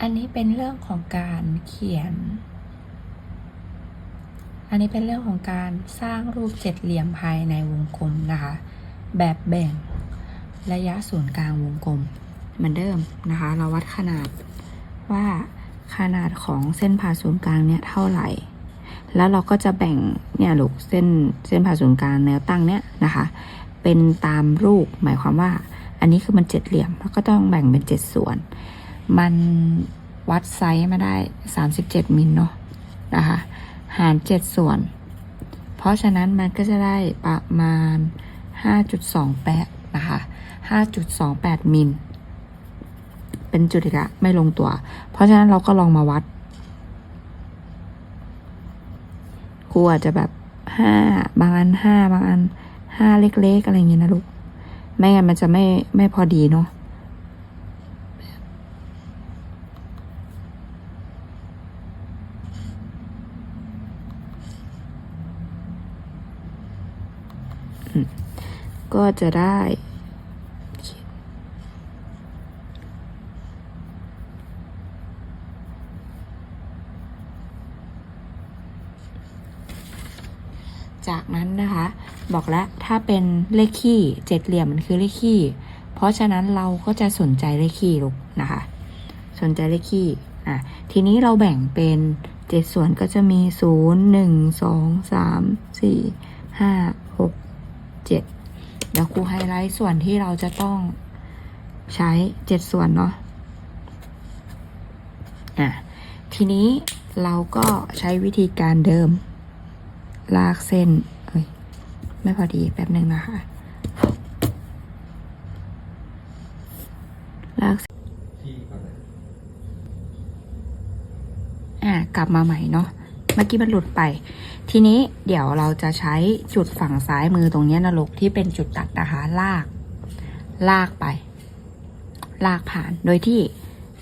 อันนี้เป็นเรื่องของการเขียน อันนี้เป็นเรื่องของการสร้างรูปเจ็ดเหลี่ยมภายในวงกลมนะคะ แบบแบ่งระยะศูนย์กลางวงกลม เหมือนเดิมนะคะ เราวัดขนาดว่าขนาดของเส้นผ่าศูนย์กลางเนี่ยเท่าไหร่ แล้วเราก็จะแบ่งเนี่ยลูกเส้นเส้นผ่าศูนย์กลางแนวตั้งเนี่ยนะคะ เป็นตามรูปหมายความว่า อันนี้คือมันเจ็ดเหลี่ยมแล้วก็ต้องแบ่งเป็นเจ็ดส่วน มันวัดไซส์มาได้ 37 มิลเนาะนะคะ หาร 7 ส่วน เพราะฉะนั้นมันก็จะได้ประมาณ 5.28 นะคะ 5.28 มิล เป็นจุดอีกละไม่ลงตัว เพราะฉะนั้นเราก็ลองมาวัด ครูอาจจะแบบ 5 บางอัน 5 บางอัน 5 เล็กๆ อะไรอย่างเงี้ยนะลูก ไม่งั้นมันจะไม่ไม่พอดีเนาะ ก็จะได้จากนั้นนะคะ บอกแล้วถ้าเป็นเลขคี่เจ็ดเหลี่ยมมันคือเลขคี่เพราะฉะนั้นเราก็จะสนใจเลขคี่ลูกนะคะ สนใจเลขคี่อะทีนี้เราแบ่งเป็น เจ็ดส่วนก็จะมีศูนย์หนึ่งสองสามสี่ห้าหกเจ็ดเดี๋ยวครูไฮไลท์ส่วนที่เราจะต้องใช้เจ็ดส่วนเนาะอะทีนี้เราก็ใช้วิธีการเดิม ลากเส้น เอ้ย ไม่พอดีแป๊บหนึ่งนะคะ ลาก อะ กลับมาใหม่เนาะเมื่อกี้มันหลุดไป ทีนี้เดี๋ยวเราจะใช้จุดฝั่งซ้ายมือตรงนี้นะลูกที่เป็นจุดตัดนะคะลาก ลากไป ลากผ่านโดยที่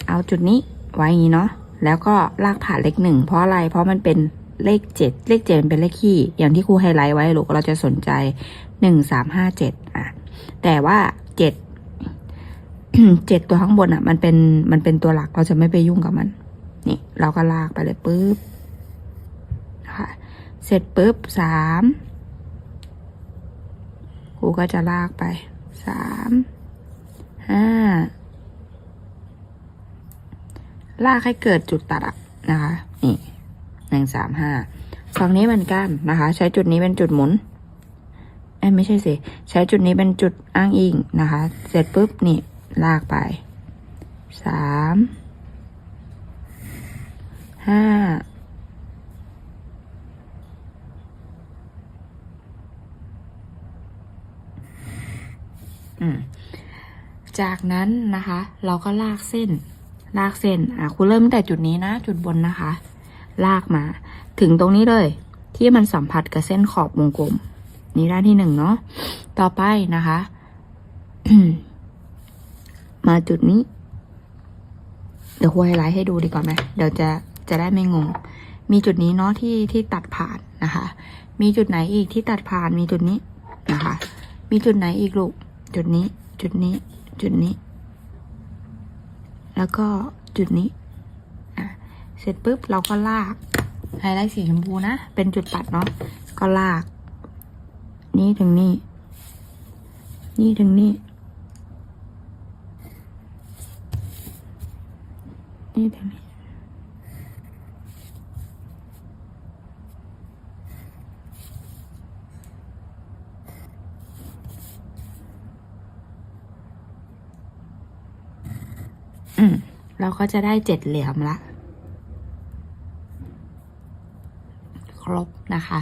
เอาจุดนี้ไว้อย่างนี้เนาะแล้วก็ลากผ่านเลขหนึ่งเพราะอะไรเพราะมันเป็นเลขเจ็ดเลขเจ็ดมันเป็นเลขคี่อย่างที่ครูไฮไลท์ไว้ลูกเราจะสนใจหนึ่งสามห้าเจ็ดอะแต่ว่าเจ็ดเจ็ดตัวข้างบนอะ มันเป็นมันเป็นตัวหลักเราจะไม่ไปยุ่งกับมัน นี่เราก็ลากไปเลยปุ๊บนะคะเสร็จปุ๊บสามครูก็จะลากไปสามห้าลากให้เกิดจุดตัดะนะคะนี่หนึ่งสามห้าฝั่งนี้เหมือนกันนะคะ ใช้จุดนี้เป็นจุดหมุนเอ้ไม่ใช่สิใช้จุดนี้เป็นจุดอ้างอิงนะคะ เสร็จปุ๊บนี่ลากไปสาม ห้าอืมจากนั้นนะคะ เราก็ลากเส้น ลากเส้น อะคุณเริ่มตั้งแต่จุดนี้นะ จุดบนนะคะ ลากมา ถึงตรงนี้เลย ที่มันสัมผัสกับเส้นขอบวงกลม นี่ด้านที่หนึ่งเนาะ ต่อไปนะคะ มาจุดนี้ เดี๋ยวครูไฮไลท์ให้ดูดีกว่าไหม เดี๋ยวจะ จะได้ไม่งง มีจุดนี้เนาะที่ที่ตัดผ่านนะคะ มีจุดไหนอีกที่ตัดผ่านมีจุดนี้นะคะ มีจุดไหนอีกลูก จุดนี้ จุดนี้ จุดนี้ แล้วก็จุดนี้อะเสร็จปุ๊บเราก็ลากไฮไลท์สีชมพูนะ เป็นจุดตัดเนาะ ก็ลาก นี่ถึงนี่ นี่ถึงนี่ นี่ถึงนี่ อืม เราก็จะได้เจ็ดเหลี่ยมละ ครบนะคะ